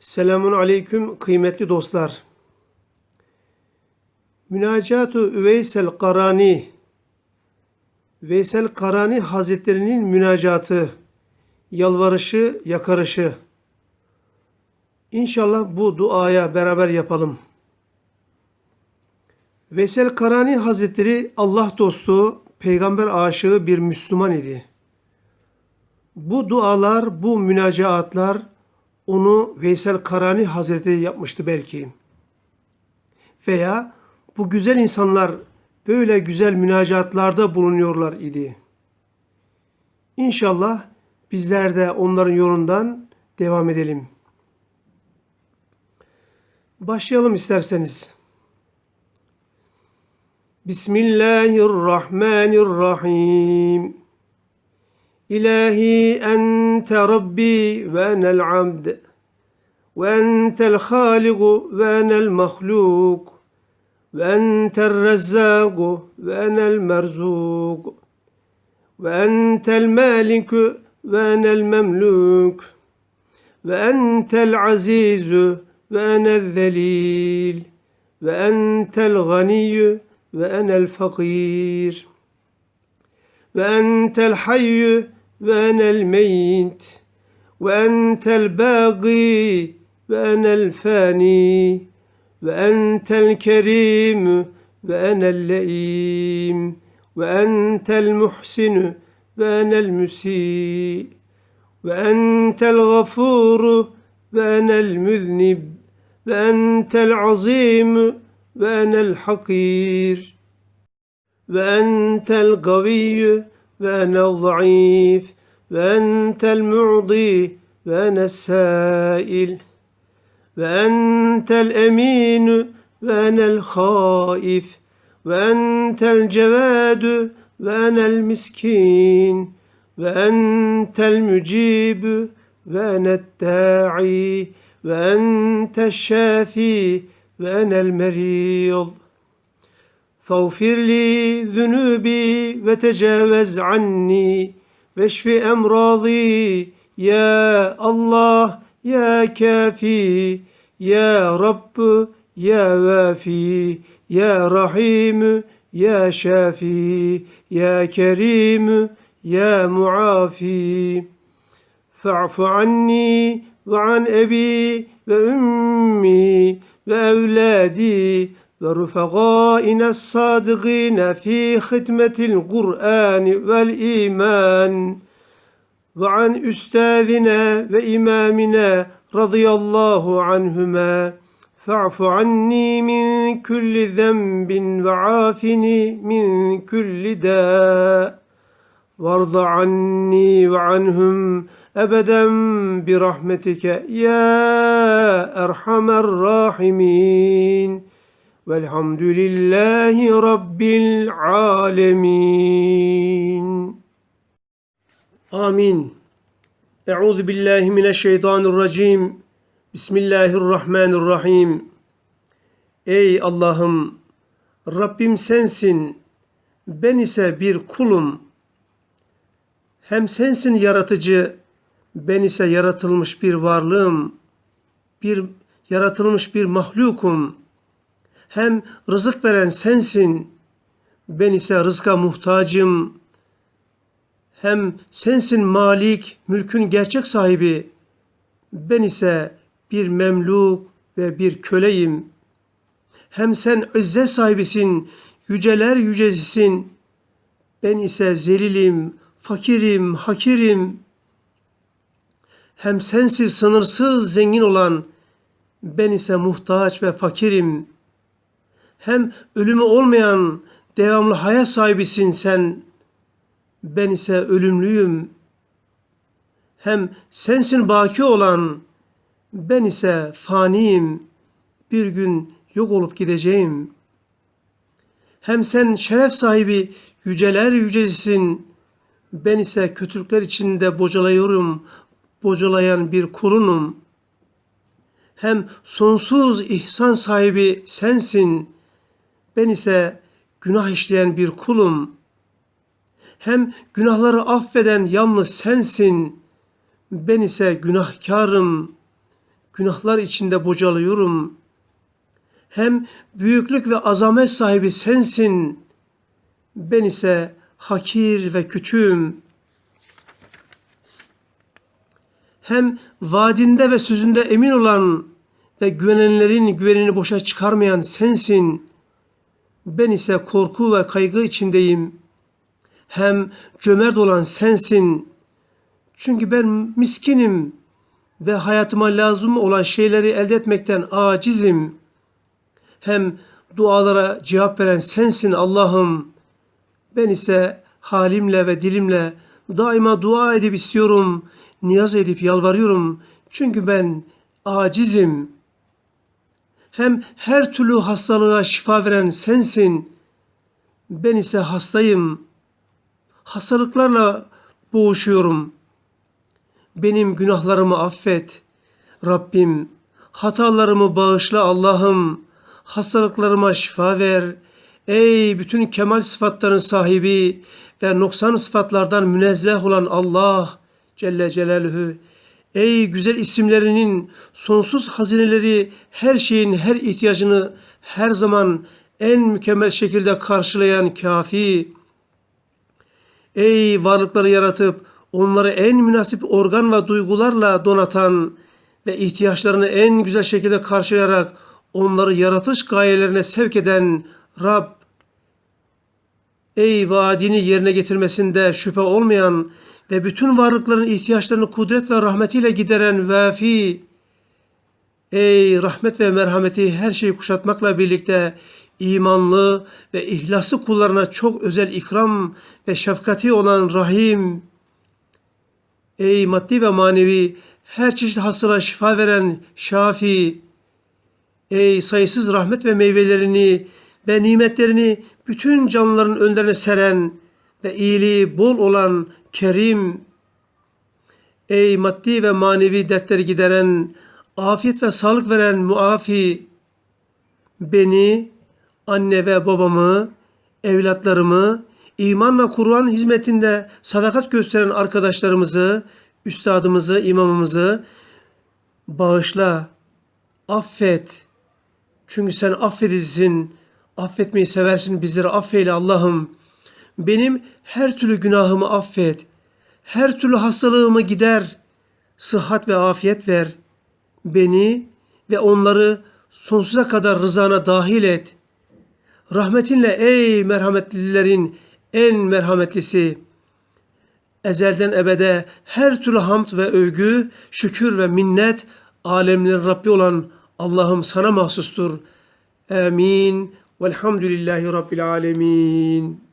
Selamun aleyküm kıymetli dostlar. Münacatu Üveysel Karani Veysel Karani Hazretlerinin münacatı, yalvarışı, yakarışı. İnşallah bu duaya beraber yapalım. Veysel Karani Hazretleri Allah dostu, peygamber aşığı bir Müslüman idi. Bu dualar, bu münacaatlar onu Veysel Karani Hazretleri yapmıştı belki. Veya bu güzel insanlar böyle güzel münacaatlarda bulunuyorlar idi. İnşallah bizler de onların yolundan devam edelim. Başlayalım isterseniz. Bismillahirrahmanirrahim. إلهي أنت ربي وأنا العبد وأنت الخالق وأنا المخلوق وأنت الرزاق وأنا المرزوق وأنت المالك وأنا المملوك وأنت العزيز وأنا الذليل وأنت الغني وأنا الفقير وأنت الحي وأنا الميت وأنت الباقي وأنا الفاني وأنت الكريم وأنا اللئيم وأنت المحسن وأنا المسيء وأنت الغفور وأنا المذنب وأنت العظيم وأنا الحقير وأنت القوي وأنا الضعيف وأنت المعطي وأنا السائل. وأنت الأمين وأنا الخائف. وأنت الجواد وأنا المسكين. وأنت المجيب وأنا الداعي. وأنت الشافي وأنا المريض. فاغفر لي ذنوبي وتجاوز عني واشف أمراضي. يا الله يا كافي يا رب يا وافي يا رحيم يا شافي يا كريم يا معافي. فاعف عني وعن أبي وأمي وأولادي ورفقائنا الصادقين في خدمة القرآن والإيمان وعن أستاذنا وإمامنا رضي الله عنهما فاعف عني من كل ذنب وعافني من كل داء وارض عني وعنهم أبدا برحمتك يا أرحم الراحمين Velhamdülillahi Rabbil alemin. Amin. Euzu billahi mineşşeytanirracim. Bismillahirrahmanirrahim. Ey Allah'ım, Rabbim sensin, ben ise bir kulum. Hem sensin yaratıcı, ben ise yaratılmış bir varlığım, bir yaratılmış bir mahlukum.'' Hem rızık veren sensin, ben ise rızka muhtacım. Hem sensin malik, mülkün gerçek sahibi, ben ise bir memluk ve bir köleyim. Hem sen izzet sahibisin, yüceler yücesisin, ben ise zelilim, fakirim, hakirim. Hem sensiz sınırsız zengin olan, ben ise muhtaç ve fakirim.'' Hem ölümü olmayan devamlı hayat sahibisin sen. Ben ise ölümlüyüm. Hem sensin baki olan, ben ise faniyim. Bir gün yok olup gideceğim. Hem sen şeref sahibi yüceler yücesisin. Ben ise kötülükler içinde bocalıyorum, bocalayan bir kulunum. Hem sonsuz ihsan sahibi sensin.'' Ben ise günah işleyen bir kulum. Hem günahları affeden yalnız sensin. Ben ise günahkarım. günahlar içinde bocalıyorum. Hem büyüklük ve azamet sahibi sensin. Ben ise hakir ve küçüğüm. Hem vaadinde ve sözünde emin olan ve güvenenlerin güvenini boşa çıkarmayan sensin. Ben ise korku ve kaygı içindeyim. Hem cömert olan sensin. Çünkü ben miskinim ve hayatıma lazım olan şeyleri elde etmekten acizim. Hem dualara cevap veren sensin Allah'ım. Ben ise halimle ve dilimle daima dua edip istiyorum, niyaz edip yalvarıyorum. Çünkü ben acizim. Hem her türlü hastalığa şifa veren sensin. Ben ise hastayım. Hastalıklarla boğuşuyorum. Benim günahlarımı affet. Rabbim hatalarımı bağışla Allah'ım. Hastalıklarıma şifa ver. Ey bütün kemal sıfatların sahibi ve noksan sıfatlardan münezzeh olan Allah Celle Celaluhu. Ey güzel isimlerinin sonsuz hazineleri her şeyin her ihtiyacını her zaman en mükemmel şekilde karşılayan kafi. Ey varlıkları yaratıp onları en münasip organ ve duygularla donatan ve ihtiyaçlarını en güzel şekilde karşılayarak onları yaratış gayelerine sevk eden Rab, ey vaadini yerine getirmesinde şüphe olmayan ve bütün varlıkların ihtiyaçlarını kudret ve rahmetiyle gideren Vafi, ey rahmet ve merhameti her şeyi kuşatmakla birlikte imanlı ve ihlaslı kullarına çok özel ikram ve şefkati olan Rahim, ey maddi ve manevi her çeşit hastalığa şifa veren Şafi, ey sayısız rahmet ve meyvelerini ve nimetlerini bütün canlıların önlerine seren ve iyiliği bol olan Kerim, ey maddi ve manevi dertleri gideren, afiyet ve sağlık veren muafi, beni, anne ve babamı, evlatlarımı, iman ve Kur'an hizmetinde sadakat gösteren arkadaşlarımızı, üstadımızı, imamımızı bağışla, affet. Çünkü sen affedicisin, affetmeyi seversin, bizleri affeyle Allah'ım. Benim her türlü günahımı affet. Her türlü hastalığımı gider. Sıhhat ve afiyet ver. Beni ve onları sonsuza kadar rızana dahil et. Rahmetinle ey merhametlilerin en merhametlisi. Ezelden ebede her türlü hamd ve övgü, şükür ve minnet alemlerin Rabbi olan Allah'ım sana mahsustur. Amin. Velhamdülillahi Rabbil alemin.